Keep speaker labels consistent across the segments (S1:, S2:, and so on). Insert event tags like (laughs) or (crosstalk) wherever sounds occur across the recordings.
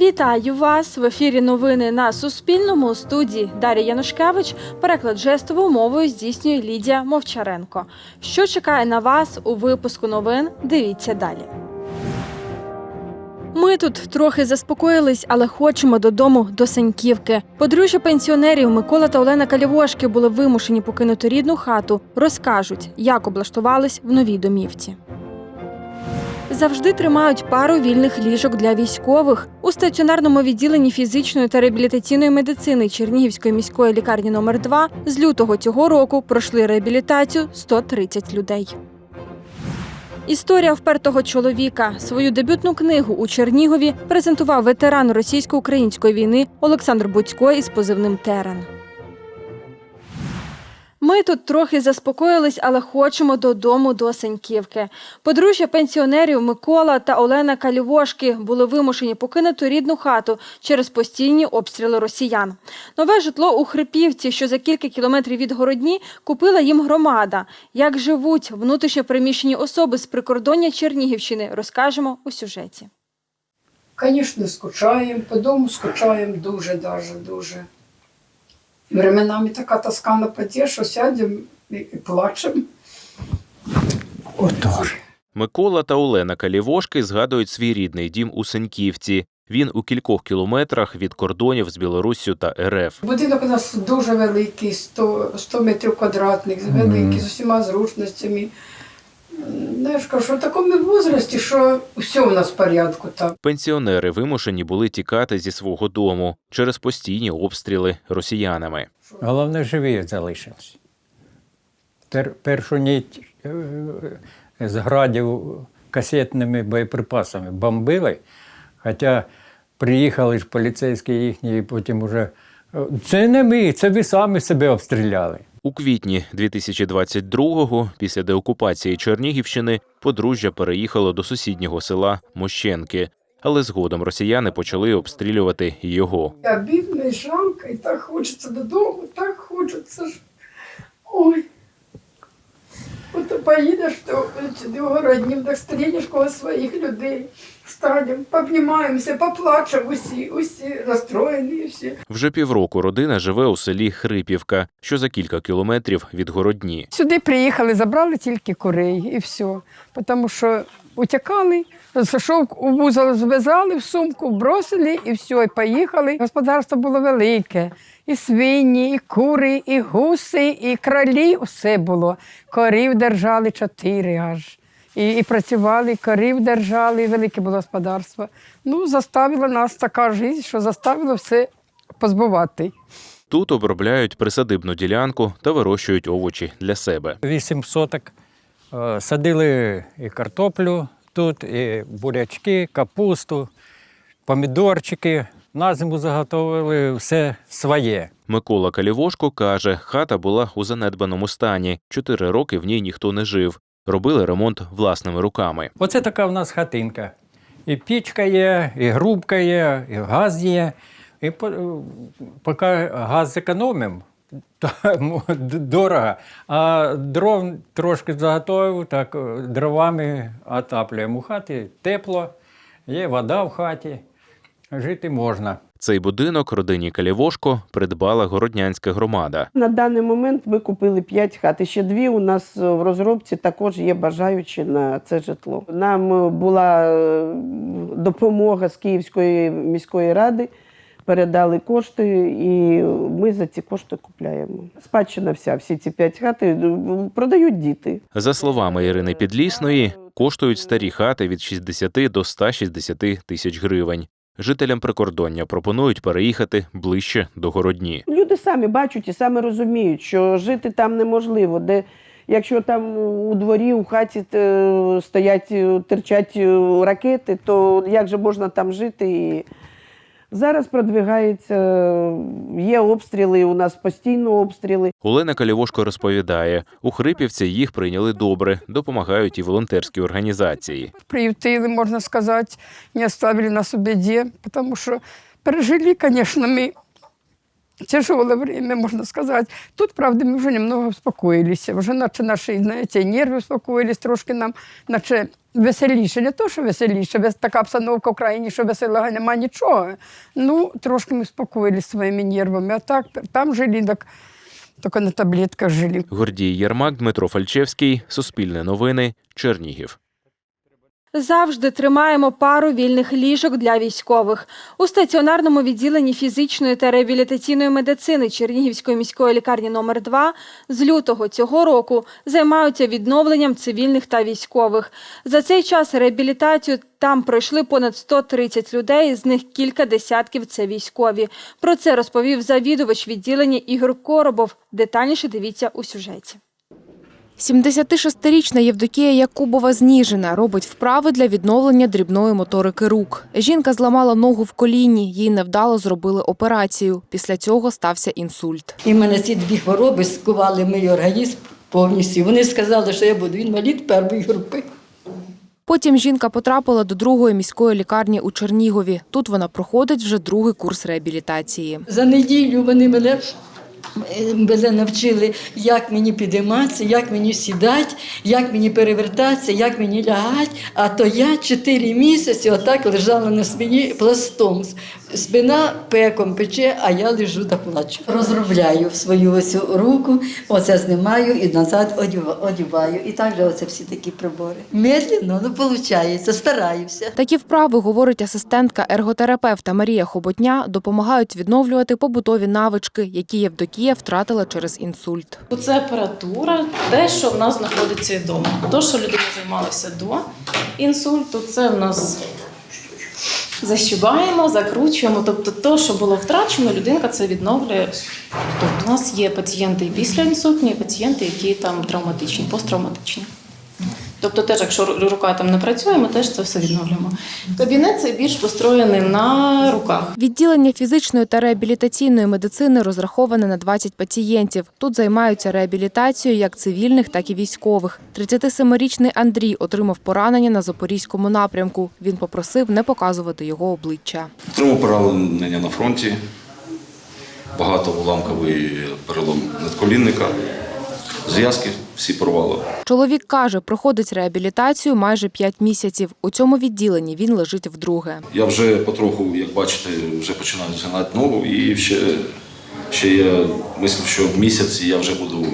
S1: Вітаю вас в ефірі. Новини на Суспільному у студії Дар'я Янушкевич. Переклад жестовою мовою здійснює Лідія Мовчаренко. Що чекає на вас у випуску новин? Дивіться далі. Ми тут трохи заспокоїлись, але хочемо додому до Саньківки. Подружжя пенсіонерів Микола та Олена Калівошки були вимушені покинути рідну хату. Розкажуть, як облаштувались в новій домівці. Завжди тримають пару вільних ліжок для військових у стаціонарному відділенні фізичної та реабілітаційної медицини Чернігівської міської лікарні номер 2 з лютого цього року пройшли реабілітацію 130 людей. Історія впертого чоловіка. Свою дебютну книгу у Чернігові презентував ветеран російсько-української війни Олександр Буцько із позивним Терен. Ми тут трохи заспокоїлись, але хочемо додому до Сеньківки. Подружжя пенсіонерів Микола та Олена Калівошки були вимушені покинути рідну хату через постійні обстріли росіян. Нове житло у Хрипівці, що за кілька кілометрів від Городні, купила їм громада. Як живуть внутрішньо переміщені особи з прикордоння Чернігівщини, розкажемо у сюжеті.
S2: Звісно, скучаємо, по дому скучаємо дуже, даже дуже. Временами така тоска нападе, що сядемо і, плачемо. Отож.
S3: Микола та Олена Калівошки згадують свій рідний дім у Сеньківці. Він у кількох кілометрах від кордонів з Білоруссю та РФ.
S2: Будинок у нас дуже великий, 100, 100 метрів квадратних, великий, з усіма зручностями. Ну, я ж кажу, що в такому возрасті, що все у нас в порядку там.
S3: Пенсіонери вимушені були тікати зі свого дому через постійні обстріли росіянами.
S4: Головне, живі залишились. Пер, першу ніч е, з градів касетними боєприпасами бомбили, хоча приїхали ж поліцейські їхні, і потім уже е, це не ми, це ви самі себе обстріляли.
S3: У квітні 2022-го, після деокупації Чернігівщини, подружжя переїхало до сусіднього села Мощенки, але згодом росіяни почали обстрілювати його.
S2: Я бідна і жалко, і так хочеться додому, так хочеться ж. Ой. От поїдеш до городнім, так стрінеш коло своїх людей. Станемо, пообнімаємося, поплачемо усі, усі розстроєні всі.
S3: Вже півроку родина живе у селі Хрипівка, що за кілька кілометрів від Городні.
S5: Сюди приїхали, забрали тільки курей і все. Тому що утікали, зайшов у вузол, зв'язали в сумку, бросили і все, і поїхали. Господарство було велике. І свині, і кури, і гуси, і кролі все було. Корів держали чотири аж. І, і працювали, і корів держали, і велике було господарство. Ну, заставила нас така життя, що заставило все позбувати.
S3: Тут обробляють присадибну ділянку та вирощують овочі для себе.
S4: Вісім соток е, садили і картоплю тут, і бурячки, капусту, помідорчики. На зиму заготовили все своє.
S3: Микола Калівошко каже, хата була у занедбаному стані. Чотири роки в ній ніхто не жив. Робили ремонт власними руками.
S4: Оце така в нас хатинка. І пічка є, і грубка є, і газ є. І е, поки газ зекономимо, то дорого. А дров трошки заготовив, так е, дровами отаплюємо у хаті, тепло, є вода в хаті, жити можна.
S3: Цей будинок родині Калівошко придбала городнянська громада.
S6: На даний момент ми купили 5 хат. І ще дві у нас в розробці також є бажаючі на це житло. Нам була е, допомога з Київської міської ради. Передали кошти, і ми за ці кошти купляємо. Спадщина вся, всі ці п'ять хат е, продають діти.
S3: За словами Ірини Підлісної, коштують старі хати від 60 до 160 тисяч гривень. Жителям прикордоння пропонують переїхати ближче до городні.
S6: Люди самі бачать і самі розуміють, що жити там неможливо. Де якщо там у дворі, у хаті е, стоять, е, терчать е, ракети, то як же можна там жити? І зараз продвигається, є обстріли, у нас постійно обстріли.
S3: Олена Калівошко розповідає, у Хрипівці їх прийняли добре, допомагають і волонтерські організації.
S5: приютили, можна сказати, не оставили нас у біді, тому що пережили, звісно, мы тяжелое время, можно сказать. Тут, правда, мы уже немного успокоились. Уже наче наші, знаєте, нерви успокоїлись трошки нам, наче веселіше. Не то, що веселіше, вес- така обстановка в країні, що веселого нема нічого. Ну, трошки ми успокоїлись своїми нервами. А так, там жили, так, тільки на таблетках жили.
S3: Гордій Єрмак, Дмитро Фальчевський, Суспільне новини, Чернігів.
S1: Завжди тримаємо пару вільних ліжок для військових. У стаціонарному відділенні фізичної та реабілітаційної медицини Чернігівської міської лікарні номер 2 з лютого цього року займаються відновленням цивільних та військових. За цей час реабілітацію там пройшли понад 130 людей, з них кілька десятків це військові. Про це розповів завідувач відділення Ігор Коробов. Детальніше дивіться у сюжеті.
S7: 76-річна Євдокія Якубова з Ніжина робить вправи для відновлення дрібної моторики рук. Жінка зламала ногу в коліні, їй невдало зробили операцію. Після цього стався інсульт.
S8: І в мене ці дві хвороби скували мій організм повністю. Вони сказали, що я буду інвалід першої групи.
S7: Потім жінка потрапила до другої міської лікарні у Чернігові. Тут вона проходить вже другий курс реабілітації.
S8: За неділю вони мене, мене навчили, як мені підійматися, як мені сідати, як мені перевертатися, як мені лягати. А то я чотири місяці отак лежала на спині пластом. Спина пеком пече, а я лежу та плачу. Розробляю свою ось руку, оце знімаю і назад одіваю. І так же оце всі такі прибори. Медленно, ну виходить, стараюся.
S7: Такі вправи, говорить асистентка ерготерапевта Марія Хоботня, допомагають відновлювати побутові навички, які Євдокія втратила через інсульт.
S9: Це апаратура, те, що в нас знаходиться вдома. То, що людина займалася до інсульту, це в нас защибаємо, закручуємо. Тобто, то, що було втрачено, людинка це відновлює. Тобто, у нас є пацієнти після інсультні, пацієнти, які там травматичні, посттравматичні. Тобто, теж, якщо рука там не працює, ми теж це все відновлюємо. Кабінет це більш построєний на руках.
S7: Відділення фізичної та реабілітаційної медицини розраховане на 20 пацієнтів. Тут займаються реабілітацією як цивільних, так і військових. 37-річний Андрій отримав поранення на запорізькому напрямку. Він попросив не показувати його обличчя.
S10: Отримав поранення на фронті, багато уламковий перелом надколінника, зв'язки всі порвало.
S7: Чоловік каже, проходить реабілітацію майже 5 місяців. У цьому відділенні він лежить вдруге.
S10: Я вже потроху, як бачите, вже починаю згинати ногу і ще, ще я мислив, що в місяць я вже буду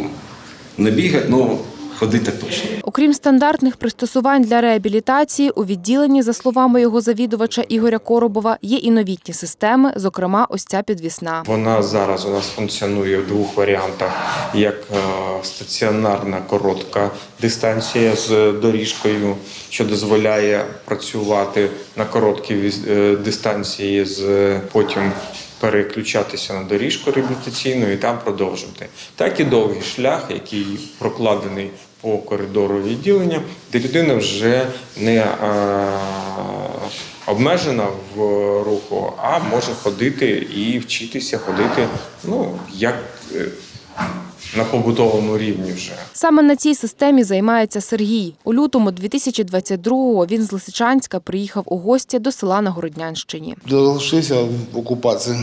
S10: не бігати, але ходити точно.
S7: Окрім стандартних пристосувань для реабілітації, у відділенні, за словами його завідувача Ігоря Коробова, є і новітні системи, зокрема, ось ця підвісна.
S11: Вона зараз у нас функціонує в двох варіантах: як е, стаціонарна коротка дистанція з доріжкою, що дозволяє працювати на короткій віз- е, дистанції, з потім переключатися на доріжку реабілітаційну і там продовжувати. Так і довгий шлях, який прокладений по коридору відділення, де людина вже не обмежена в руху, а може ходити і вчитися ходити, ну як е, на побутовому рівні вже.
S7: Саме на цій системі займається Сергій. У лютому 2022-го він з Лисичанська приїхав у гості до села на Городнянщині.
S12: Залишився в окупації,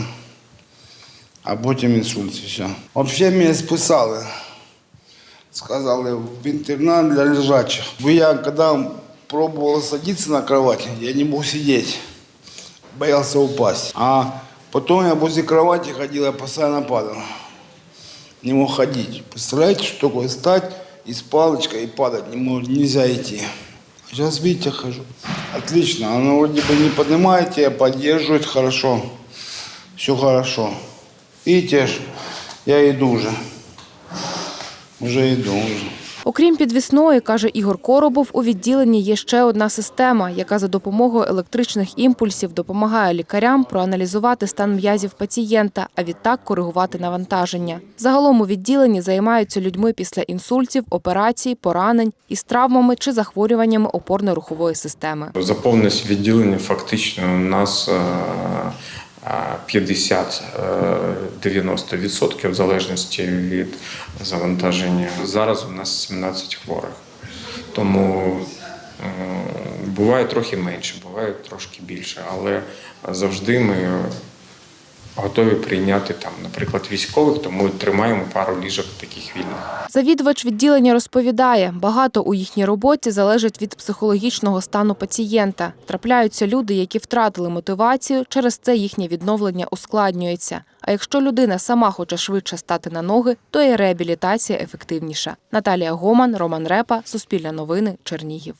S12: а потім інсульт все. Взагалі мене списали. Сказали, в інтернат для лежачих. Бо я коли пробував садитися на кровать, я не мог сидіти. Боялся упасть. А потом я возле кровати ходил, я постоянно падал. Не мог ходить. Представляете, что такое стать и с палочкой и падать не мог, нельзя идти. Сейчас, видите, хожу. Отлично. Оно вроде бы не поднимаете, а поддерживает хорошо. Все хорошо. Видите, я иду уже. Уже иду, уже.
S7: Окрім підвісної, каже Ігор Коробов, у відділенні є ще одна система, яка за допомогою електричних імпульсів допомагає лікарям проаналізувати стан м'язів пацієнта, а відтак коригувати навантаження. Загалом у відділенні займаються людьми після інсультів, операцій, поранень із травмами чи захворюваннями опорно-рухової системи.
S11: Заповненість відділення фактично у нас е, 50-90% в залежності від завантаження. Зараз у нас 17 хворих. Тому е, буває трохи менше, буває трошки більше, але завжди ми готові прийняти там, наприклад, військових, тому тримаємо пару ліжок таких вільних.
S7: Завідувач відділення розповідає, багато у їхній роботі залежить від психологічного стану пацієнта. Трапляються люди, які втратили мотивацію, через це їхнє відновлення ускладнюється. А якщо людина сама хоче швидше стати на ноги, то і реабілітація ефективніша. Наталія Гоман, Роман Репа, Суспільне новини, Чернігів.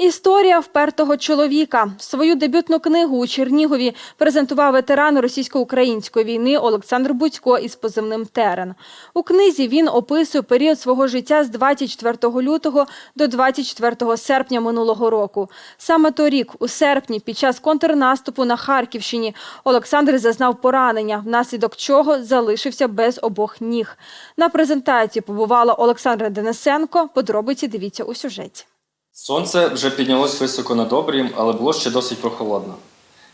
S1: Історія впертого чоловіка. Свою дебютну книгу у Чернігові презентував ветеран російсько-української війни Олександр Будько із позивним Терен. У книзі він описує період свого життя з 24 лютого до 24 серпня минулого року. Саме торік, у серпні, під час контрнаступу на Харківщині, Олександр зазнав поранення, внаслідок чого залишився без обох ніг. На презентації побувала Олександра Денисенко. Подробиці дивіться у сюжеті.
S13: Сонце вже піднялось високо над обрієм, але було ще досить прохолодно.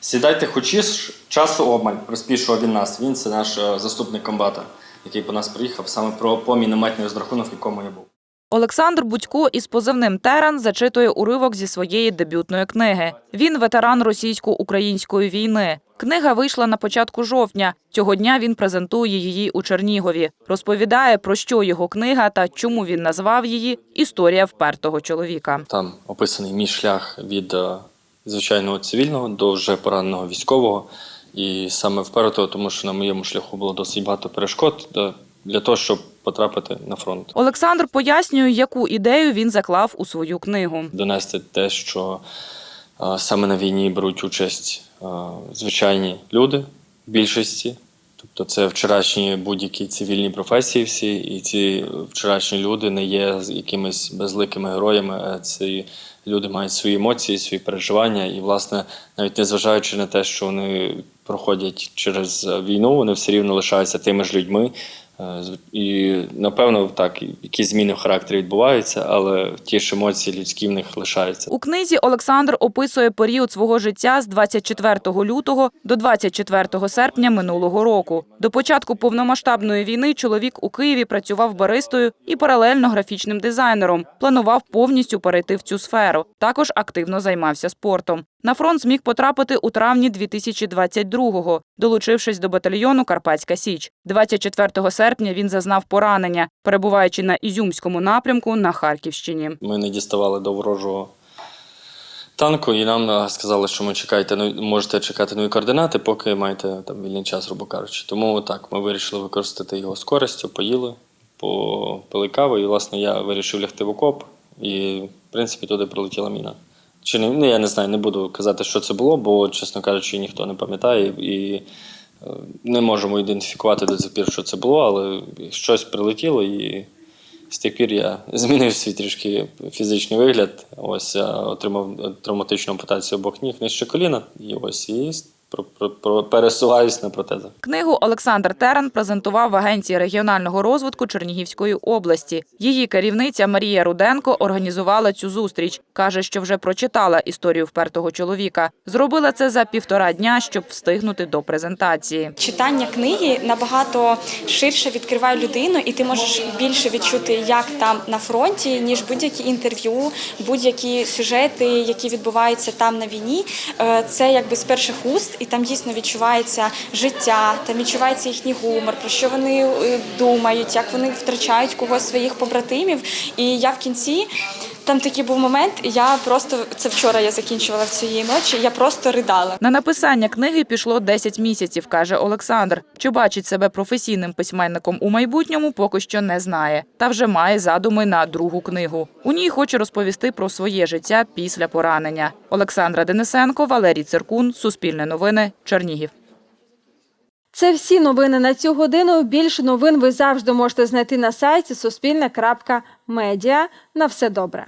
S13: Сідайте хочеш, часу обмаль, розпішував він нас. Він це наш е, заступник комбата, який по нас приїхав саме про по мінометний розрахунок, в якому я був.
S14: Олександр Будько із позивним Терен зачитує уривок зі своєї дебютної книги. Він ветеран російсько-української війни. Книга вийшла на початку жовтня. Цього дня він презентує її у Чернігові. Розповідає, про що його книга та чому він назвав її Історія впертого чоловіка.
S13: Там описаний мій шлях від е, звичайного цивільного до вже пораненого військового. І саме впертого, тому що на моєму шляху було досить багато перешкод е, для того, щоб потрапити на фронт.
S14: Олександр пояснює, яку ідею він заклав у свою книгу.
S13: донести те, що е, саме на війні беруть участь е, звичайні люди в більшості. Тобто це вчорашні будь-які цивільні професії всі, і ці вчорашні люди не є якимись безликими героями. а Ці люди мають свої емоції, свої переживання, і, власне, навіть незважаючи на те, що вони проходять через війну, вони все рівно лишаються тими ж людьми. Е, І напевно так, якісь зміни в характері відбуваються, але ті ж емоції людські в них лишаються.
S14: У книзі Олександр описує період свого життя з 24 лютого до 24 серпня минулого року. До початку повномасштабної війни чоловік у Києві працював баристою і паралельно графічним дизайнером. Планував повністю перейти в цю сферу. Також активно займався спортом. На фронт зміг потрапити у травні 2022-го, долучившись до батальйону Карпатська Січ. 24 серпня він зазнав поранення, перебуваючи на Ізюмському напрямку на Харківщині.
S13: Ми не діставали до ворожого танку, і нам е, сказали, що ми чекайте, ну, можете чекати нові координати, поки маєте там вільний час, грубо кажучи. Тому так, ми вирішили використати його з користю, поїли, попили каву, і власне я вирішив лягти в окоп, і в принципі туди прилетіла міна. Чи не, ну, я не знаю, не буду казати, що це було, бо, чесно кажучи, ніхто не пам'ятає і е, не можемо ідентифікувати до цих пір, що це було, але щось прилетіло і з тих пір я (laughs) змінив свій трішки фізичний вигляд. Ось я отримав травматичну ампутацію обох ніг нижче коліна, і ось і пересуваюсь на протезах.
S14: Книгу Олександр Терен презентував в Агенції регіонального розвитку Чернігівської області. Її керівниця Марія Руденко організувала цю зустріч. Каже, що вже прочитала історію впертого чоловіка. Зробила це за півтора дня, щоб встигнути до презентації.
S15: Читання книги набагато ширше відкриває людину, і ти можеш більше відчути, як там на фронті, ніж будь-які інтерв'ю, будь-які сюжети, які відбуваються там на війні. Е, Це якби з перших уст, і там дійсно відчувається життя, там відчувається їхній гумор, про що вони е, думають, як вони втрачають когось своїх побратимів. І я в кінці. Там такий був момент, я просто це вчора я закінчувала в цієї ночі. Я просто ридала.
S14: На написання книги пішло 10 місяців, каже Олександр. Чи бачить себе професійним письменником у майбутньому, поки що не знає. Та вже має задуми на другу книгу. У ній хоче розповісти про своє життя після поранення. Олександра Денисенко, Валерій Циркун, Суспільне новини, Чернігів.
S1: Це всі новини на цю годину. Більше новин ви завжди можете знайти на сайті суспільне.медіа. На все добре.